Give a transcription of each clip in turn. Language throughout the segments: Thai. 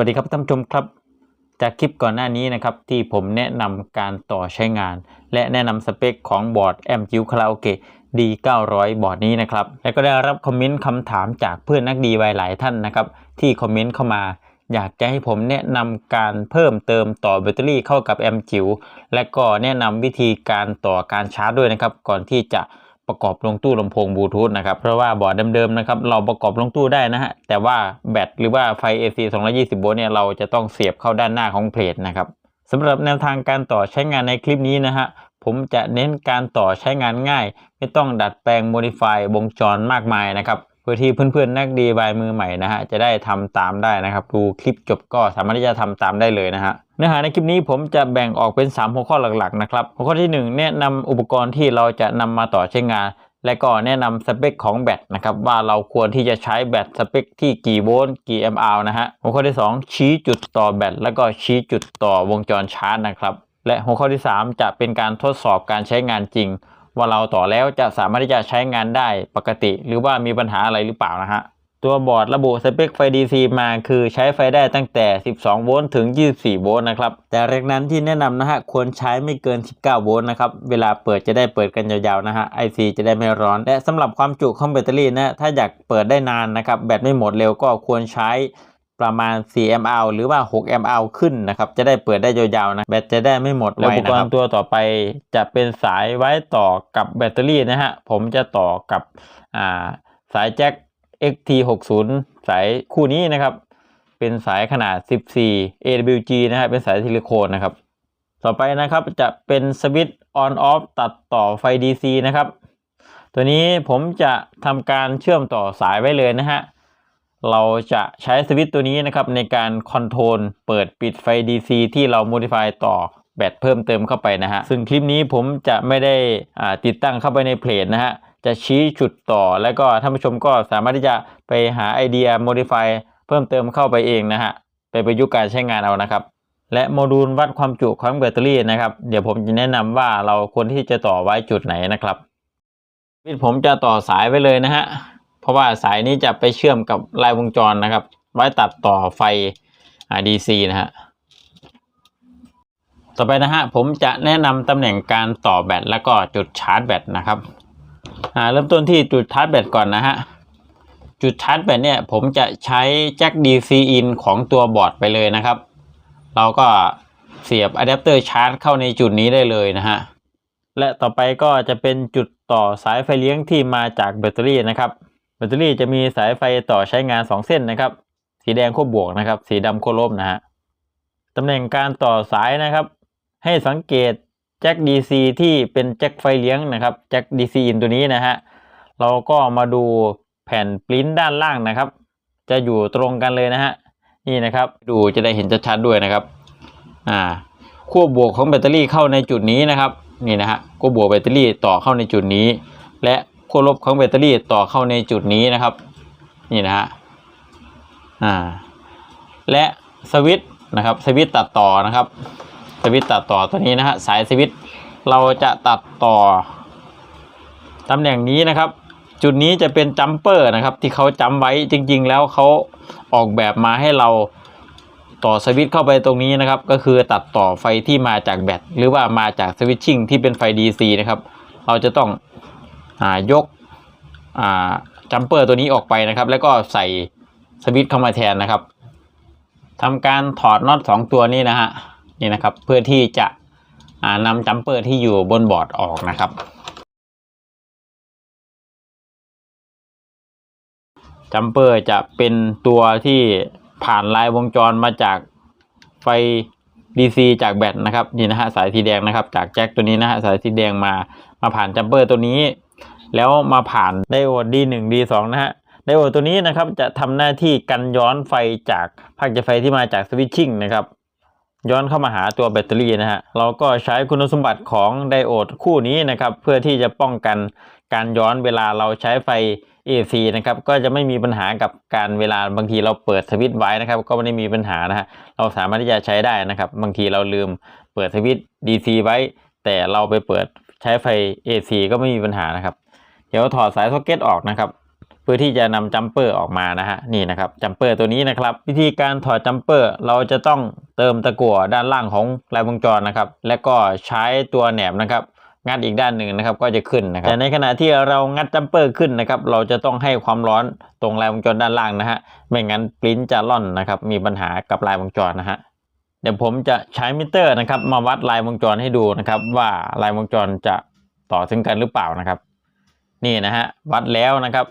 สวัสดีครับท่านผู้ชมครับ จากคลิปก่อนหน้านี้นะครับที่ผมแนะนำการต่อใช้งาน และแนะนำสเปคของบอร์ดแอมจิวคาราโอเกะ D900 บอร์ดนี้นะครับ และก็ได้รับคอมเมนต์คำถามจากเพื่อนนักดีไวหลายท่านนะครับ ที่คอมเมนต์เข้ามา อยากจะให้ผมแนะนำการเพิ่มเติมต่อแบตเตอรี่เข้ากับแอมจิวและก็แนะนำวิธีการต่อการชาร์จด้วยนะครับ ก่อนที่จะ ประกอบลงตู้ลำโพงบลูทูธนะครับ เพราะว่าบอร์ดเดิมๆนะครับเราประกอบลงตู้ได้นะฮะ แต่ว่าแบตหรือว่าไฟ AC 220โวลต์เนี่ยเราจะต้องเสียบเข้าด้านหน้าของเพลทนะครับสำหรับแนวทางการต่อใช้งานในคลิปนี้นะฮะผมจะเน้นการต่อใช้งานง่าย ไม่ต้องดัดแปลงโมดิฟายวงจรมากมายนะครับ พื่อที่เพื่อนๆนักดีบายมือใหม่นะฮะจะได้ทำตามได้นะครับ ดูคลิปจบก็สามารถที่จะทำตามได้เลยนะฮะเนื้อหาในคลิปนี้ผมจะแบ่งออกเป็น 3 หัวข้อหลักๆนะครับหัวข้อที่ 1 แนะนำอุปกรณ์ที่เราจะนำมาต่อใช้งาน และก็แนะนำสเปคของแบตนะครับว่าเราควรที่จะใช้แบตสเปคที่กี่โวลต์กี่แอมป์อนะฮะหัวข้อที่ 2 ชี้จุดต่อแบตแล้วก็ชี้จุดต่อวงจรชาร์จนะครับและหัวข้อที่ 3 จะเป็นการทดสอบการใช้งานจริง ว่าเราต่อแล้วจะสามารถที่จะใช้งานได้ปกติ หรือว่ามีปัญหาอะไรหรือเปล่านะฮะตัวบอร์ดระบุสเปคไฟ DC มาคือใช้ไฟได้ตั้งแต่ 12 โวลต์ถึง 24 โวลต์นะครับแต่แรกนั้นที่แนะนำนะฮะควรใช้ไม่เกิน 19 โวลต์นะครับเวลาเปิดจะได้เปิดกันยาวๆนะฮะ IC จะได้ไม่ร้อน และสำหรับความจุของแบตเตอรี่นะถ้าอยากเปิดได้นานนะครับแบตไม่หมดเร็วก็ควรใช้ ประมาณ 4 mAh หรือว่า 6 mAh ขึ้นนะครับ จะได้เปิดได้ยาวๆนะ แบตจะได้ไม่หมดไวนะครับอุปกรณ์ตัวต่อไปจะเป็นสายไว้ต่อกับแบตเตอรี่นะฮะ ผมจะต่อกับอ่าสายแจ็ค XT60 สายคู่นี้นะครับ เป็นสายขนาด 14 AWG นะครับเป็นสายซิลิโคนนะครับ ต่อไปนะครับจะเป็นสวิตช์ on off ตัดต่อไฟ DC นะครับ ตัวนี้ผมจะทำการเชื่อมต่อสายไว้เลยนะฮะ เราจะใช้สวิตช์ตัวนี้นะครับในการคอนโทรลเปิดปิดไฟ DC ที่เรา modify ต่อแบตเพิ่มเติมเข้าไปนะฮะ ซึ่งคลิปนี้ผมจะไม่ได้อ่าติดตั้งเข้าไปในเพลทนะฮะ จะชี้จุดต่อแล้วก็ท่านผู้ชมก็สามารถที่จะไปหาไอเดีย modify เพิ่มเติมเข้าไปเองนะฮะ ไปประยุกต์การใช้งานเอานะครับ และโมดูลวัดความจุของแบตเตอรี่นะครับ เดี๋ยวผมจะแนะนำว่าเราควรที่จะต่อไว้จุดไหนนะครับผมจะต่อสายไว้เลยนะฮะ เพราะว่าสายนี้จะไปเชื่อมกับลายวงจรนะครับ ไว้ตัดต่อไฟ DC นะฮะต่อไปนะฮะผมจะแนะนำตำแหน่งการต่อแบตแล้วก็จุดชาร์จแบตนะครับเริ่มต้นที่จุดชาร์จแบตก่อนนะฮะจุดชาร์จแบตเนี่ยผมจะใช้แจ็ค DC in ของตัวบอร์ดไปเลยนะครับ เราก็เสียบอะแดปเตอร์ชาร์จเข้าในจุดนี้ได้เลยนะฮะและต่อไปก็จะเป็นจุดต่อสายไฟเลี้ยงที่มาจากแบตเตอรี่นะครับ แบตเตอรี่จะมีสายไฟต่อใช้งาน 2 เส้นนะครับ สีแดงขั้วบวกนะครับ สีดำขั้วลบนะฮะตำแหน่งการต่อสายนะครับ ให้สังเกตแจ็ค DC ที่เป็นแจ็คไฟเลี้ยงนะครับแจ็ค DC in ตัวนี้นะฮะเราก็มาดูแผ่นปริ้นด้านล่างนะครับ จะอยู่ตรงกันเลยนะฮะนี่นะครับ ดูจะได้เห็นชัดๆด้วยนะครับอ่าขั้วบวกของแบตเตอรี่เข้าในจุดนี้นะครับนี่นะฮะขั้วบวกแบตเตอรี่ต่อเข้าในจุดนี้ และ ขั้วลบของแบตเตอรี่ต่อเข้าในจุดนี้นะครับ นี่นะฮะอ่าและสวิตช์นะครับสวิตช์ตัดต่อนะครับ สวิตช์ตัดต่อตัวนี้นะฮะสายสวิตช์เราจะตัดต่อตำแหน่งนี้นะครับ จุดนี้จะเป็นจัมเปอร์นะครับ ที่เขาจำไว้จริง ๆ แล้วเขาออกแบบมาให้เราต่อสวิตช์เข้าไปตรงนี้นะครับ ก็คือตัดต่อไฟที่มาจากแบตหรือว่ามาจากสวิตชิ่งที่เป็นไฟ DC นะครับ เราจะต้อง ยกจัมเปอร์ตัวนี้ออกไปนะครับ แล้วก็ใส่สวิตช์เข้ามาแทนนะครับทำการถอดน็อตสองตัวนี้นะฮะนี่นะครับ เพื่อที่จะนำจัมเปอร์ที่อยู่บนบอร์ดออกนะครับ จัมเปอร์จะเป็นตัวที่ผ่านลายวงจรมาจากไฟ DC จากแบตนะครับนี่นะฮะสายสีแดงนะครับ จากแจ็คตัวนี้นะฮะสายสีแดงมามาผ่านจัมเปอร์ตัวนี้ แล้วมาผ่านไดโอด D1 D2 นะฮะไดโอดตัวนี้นะครับจะทำหน้าที่กันย้อนไฟจากภาคจะไฟที่มาจากสวิตชิ่งนะครับย้อนเข้ามาหาตัวแบตเตอรี่นะฮะ เราก็ใช้คุณสมบัติของไดโอดคู่นี้นะครับ เพื่อที่จะป้องกันการย้อนเวลาเราใช้ไฟ AC นะครับ ก็จะไม่มีปัญหากับการเวลาบางทีเราเปิดสวิตช์ไว้นะครับ ก็ไม่ได้มีปัญหานะฮะ เราสามารถที่จะใช้ได้นะครับ บางทีเราลืมเปิดสวิตช์ DC ไว้ แต่เราไปเปิดใช้ไฟ AC ก็ไม่มีปัญหานะครับ เดี๋ยวถอดสายซ็อกเก็ตออกนะครับ เพื่อที่จะนำจัมเปอร์ออกมานะฮะนี่นะครับจัมเปอร์ตัวนี้นะครับ วิธีการถอดจัมเปอร์เราจะต้องเติมตะกั่วด้านล่างของลายวงจรนะครับ และก็ใช้ตัวแหนบนะครับงัดอีกด้านหนึ่งนะครับก็จะขึ้นนะครับแต่ในขณะที่เรางัดจัมเปอร์ขึ้นนะครับเราจะต้องให้ความร้อนตรงลายวงจรด้านล่างนะฮะไม่งั้นปริ้นจะล่อนนะครับมีปัญหากับลายวงจรนะฮะเดี๋ยวผมจะใช้มิเตอร์นะครับมาวัดลายวงจรให้ดูนะครับว่าลายวงจรจะต่อถึงกันหรือเปล่านะครับ นี่นะฮะวัดแล้วนะครับ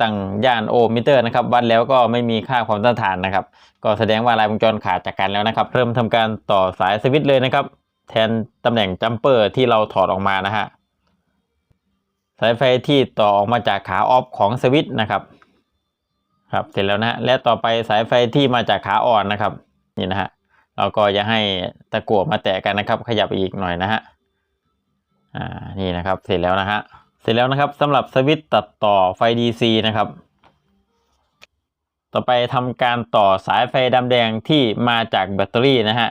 ตั้งย่านโอห์มมิเตอร์นะครับวัดแล้วก็ไม่มีค่าความต้านทานนะครับ ก็แสดงว่าลายวงจรขาดจากกันแล้วนะครับ เริ่มทำการต่อสายสวิตช์เลยนะครับ แทนตำแหน่งจัมเปอร์ที่เราถอดออกมานะฮะสายไฟที่ต่อออกมาจากขาออฟของสวิตช์นะครับครับเสร็จแล้วนะและต่อไปสายไฟที่มาจากขาอ่อนนะครับนี่นะฮะเราก็จะให้ตะกั่วมาแตะกันนะครับ ขยับอีกหน่อยนะฮะอ่านี่นะครับเสร็จแล้วนะฮะ สร็จแล้วนะครับสำหรับสวิตตัดต่อไฟ DC นะครับ ต่อไปทำการต่อสายไฟดำแดงที่มาจากแบตเตอรี่นะฮะ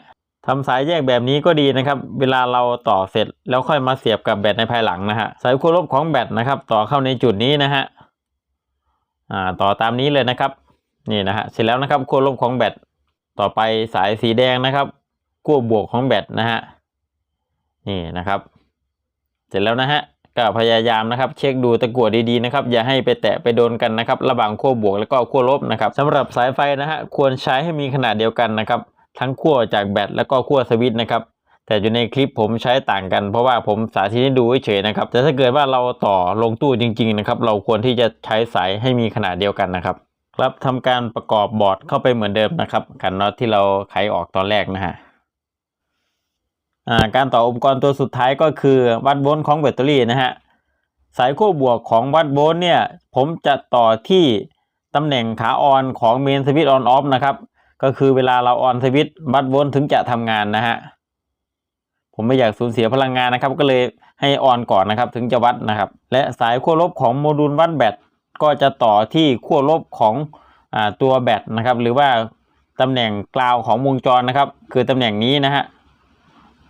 ทำสายแยกแบบนี้ก็ดีนะครับ เวลาเราต่อเสร็จแล้วค่อยมาเสียบกับแบตในภายหลังนะฮะสายขั้วลบของแบตนะครับ ต่อเข้าในจุดนี้นะฮะอ่าต่อตามนี้เลยนะครับนี่นะฮะเสร็จแล้วนะครับขั้วลบของแบตต่อไปสายสีแดงนะครับขั้วบวกของแบตนะฮะนี่นะครับ เสร็จแล้วนะฮะ ก็พยายามนะครับเช็คดูตะกั่วดีๆนะครับอย่าให้ไปแตะไปโดนกันนะครับระหว่างขั้วบวกแล้วก็ขั้วลบนะครับสำหรับสายไฟนะฮะควรใช้ให้มีขนาดเดียวกันนะครับทั้งขั้วจากแบตแล้วก็ขั้วสวิตช์นะครับแต่อยู่ในคลิปผมใช้ต่างกันเพราะว่าผมสาธิตให้ดูเฉยๆนะครับแต่ถ้าเกิดว่าเราต่อลงตู้จริง ๆ นะครับ เราควรที่จะใช้สายให้มีขนาดเดียวกันนะครับครับทำการประกอบบอร์ดเข้าไปเหมือนเดิมนะครับกันน็อตที่เราไขออกตอนแรกนะฮะ การต่ออุปกรณ์ตัวสุดท้ายก็คือวัดโวลต์ของแบตเตอรี่นะฮะสายขั้วบวกของวัดโวลต์เนี่ยผมจะต่อที่ตำแหน่งขาออนของเมนสวิตช์ออนออฟนะครับก็คือเวลาเราออนสวิตช์วัดโวลต์ถึงจะทำงานนะฮะผมไม่อยากสูญเสียพลังงานนะครับ ก็เลยให้ออนก่อนนะครับถึงจะวัดนะครับ และสายขั้วลบของโมดูลวัดแบตก็จะต่อที่ขั้วลบของอตัวแบตนะครับ หรือว่าตำแหน่งกลาวของวงจรนะครับ คือตำแหน่งนี้นะฮะ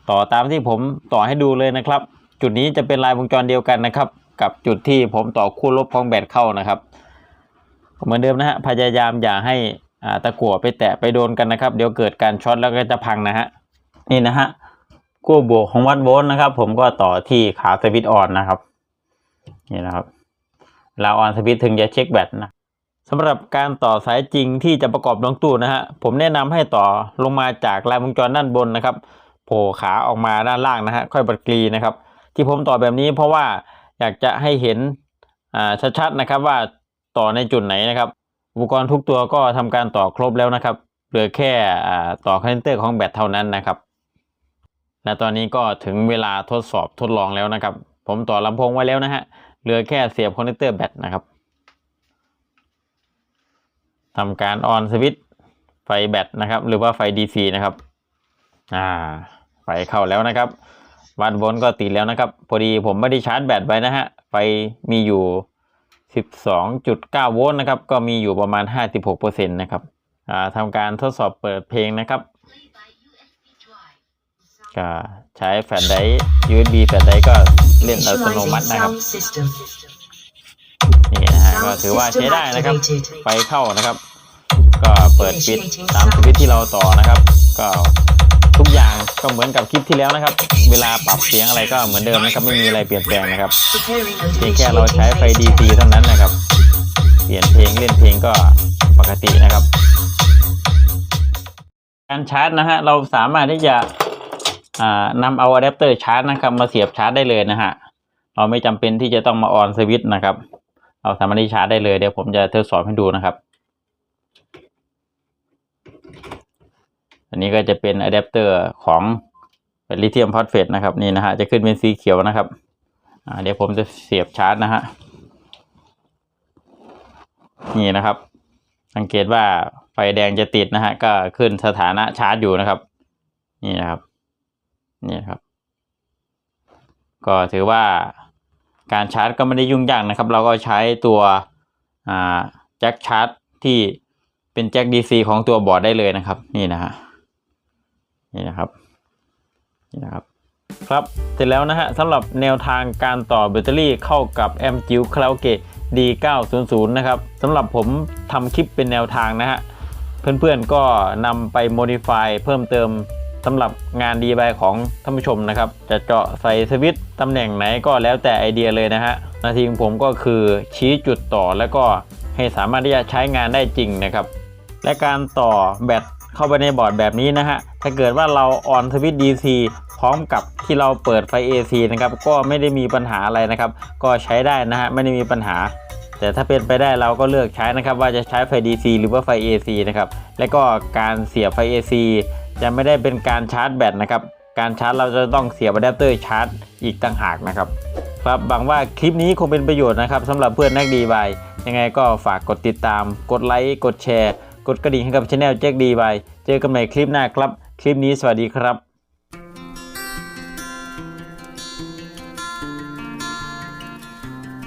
ต่อตามที่ผมต่อให้ดูเลยนะครับ จุดนี้จะเป็นลายวงจรเดียวกันนะครับ กับจุดที่ผมต่อคู่ลบของแบตเข้านะครับ เหมือนเดิมนะฮะพยายามอย่าให้ตะกั่วไปแตะไปโดนกันนะครับ เดี๋ยวเกิดการช็อตแล้วก็จะพังนะฮะนี่นะฮะขั้บวกของวัดโวลต์นะครับ ผมก็ต่อที่ขาสวิตช์ออนนะครับนี่นะครับเวลาออนสวิตช์ถึงจะเช็คแบตนะสำหรับการต่อสายจริงที่จะประกอบลงตู้นะฮะผมแนะนำให้ต่อลงมาจากลายวงจรด้านบนนะครับ โผล่ขาออกมาด้านล่างนะฮะค่อยบัดกรีนะครับ ที่ผมต่อแบบนี้เพราะว่าอยากจะให้เห็นชัดๆนะครับว่าต่อในจุดไหนนะครับ อุปกรณ์ทุกตัวก็ทำการต่อครบแล้วนะครับเหลือแค่ต่อคอนเนคเตอร์ของแบตเท่านั้นนะครับและตอนนี้ก็ถึงเวลาทดสอบทดลองแล้วนะครับ ผมต่อลำโพงไว้แล้วนะฮะเหลือแค่เสียบคอนเนคเตอร์แบตนะครับทำการออนสวิตช์ไฟแบตนะครับ หรือว่าไฟ DC นะครับ อ่า ไฟเข้าแล้วนะครับ วัดโวลต์ก็ติดแล้วนะครับ พอดีผมไม่ได้ชาร์จแบตไว้นะฮะ ไฟมีอยู่ 12.9 โวลต์นะครับ ก็มีอยู่ประมาณ 56%นะครับอ่าทำการทดสอบเปิดเพลงนะครับก็ใช้แฟลชไดร์ USB แฟลชไดร์ก็เล่นอัตโนมัตินะครับนี่นะฮะก็ถือว่าใช้ได้นะครับ ไฟเข้านะครับ ก็เปิดปิดตามสวิตที่เราต่อนะครับ ก็ ทุกอย่างก็เหมือนกับคลิปที่แล้วนะครับ เวลาปรับเสียงอะไรก็เหมือนเดิมนะครับ ไม่มีอะไรเปลี่ยนแปลงนะครับเพียงแค่เราใช้ไฟ DC เท่านั้นนะครับ เปลี่ยนเพลงเล่นเพลงก็ปกตินะครับ การชาร์จนะฮะเราสามารถที่จะอ่านำเอาอะแดปเตอร์ชาร์จนะครับมาเสียบชาร์จได้เลยนะฮะเราไม่จำเป็นที่จะต้องมาออนสวิตช์นะครับ เราสามารถที่ชาร์จได้เลยเดี๋ยวผมจะทดสอบให้ดูนะครับ อันนี้ก็จะเป็นอะแดปเตอร์ของลิเธียมฟอสเฟตนะครับนี่นะฮะจะขึ้นเป็นสีเขียวนะครับเดี๋ยวผมจะเสียบชาร์จนะฮะนี่นะครับ สังเกตว่าไฟแดงจะติดนะฮะก็ขึ้นสถานะชาร์จอยู่นะครับ นี่นะครับนี่นครับ ก็ถือว่าการชาร์จก็ไม่ได้ยุ่งยากนะครับ เราก็ใช้ตัวแจ็คชาร์จที่เป็นแจ็ค DC ของตัวบอร์ดได้เลยนะครับ นี่นะฮะ นี่นะครับนี่นะครับ ครับเสร็จแล้วนะฮะสำหรับแนวทางการต่อแบตเตอรี่เข้ากับแอมจิวคาราโอเกะ D900 นะครับสำหรับผมทำคลิปเป็นแนวทางนะฮะเพื่อนๆก็นำไป modify เพิ่มเติมสำหรับงานดีไของท่านผู้ชมนะครับ จะเจาะใส่สวิตตำแหน่งไหนก็แล้วแต่ไอเดียเลยนะฮะนาทีของผมก็คือชี้จุดต่อแล้วก็ให้สามารถที่จะใช้งานได้จริงนะครับ และการต่อแบต เข้าไปในบอร์ดแบบนี้นะฮะ ถ้าเกิดว่าเราออนสวิตช์ DC พร้อมกับที่เราเปิดไฟ AC นะครับ ก็ไม่ได้มีปัญหาอะไรนะครับ ก็ใช้ได้นะฮะ ไม่ได้มีปัญหา แต่ถ้าเป็นไปได้เราก็เลือกใช้นะครับ ว่าจะใช้ไฟ DC หรือว่าไฟ AC นะครับ และก็การเสียบไฟ AC จะไม่ได้เป็นการชาร์จแบตนะครับ การชาร์จเราจะต้องเสียบอะแดปเตอร์ชาร์จอีกต่างหากนะครับ ครับหวังว่าคลิปนี้คงเป็นประโยชน์นะครับสำหรับเพื่อนนักดีบายยังไงก็ฝากกดติดตาม กดไลค์ กดแชร์ กดกระดิ่งให้กับช anel แจ็คดีบายเจอกันใหม่คลิปหน้าครับ คลิปนี้สวัสดีครับ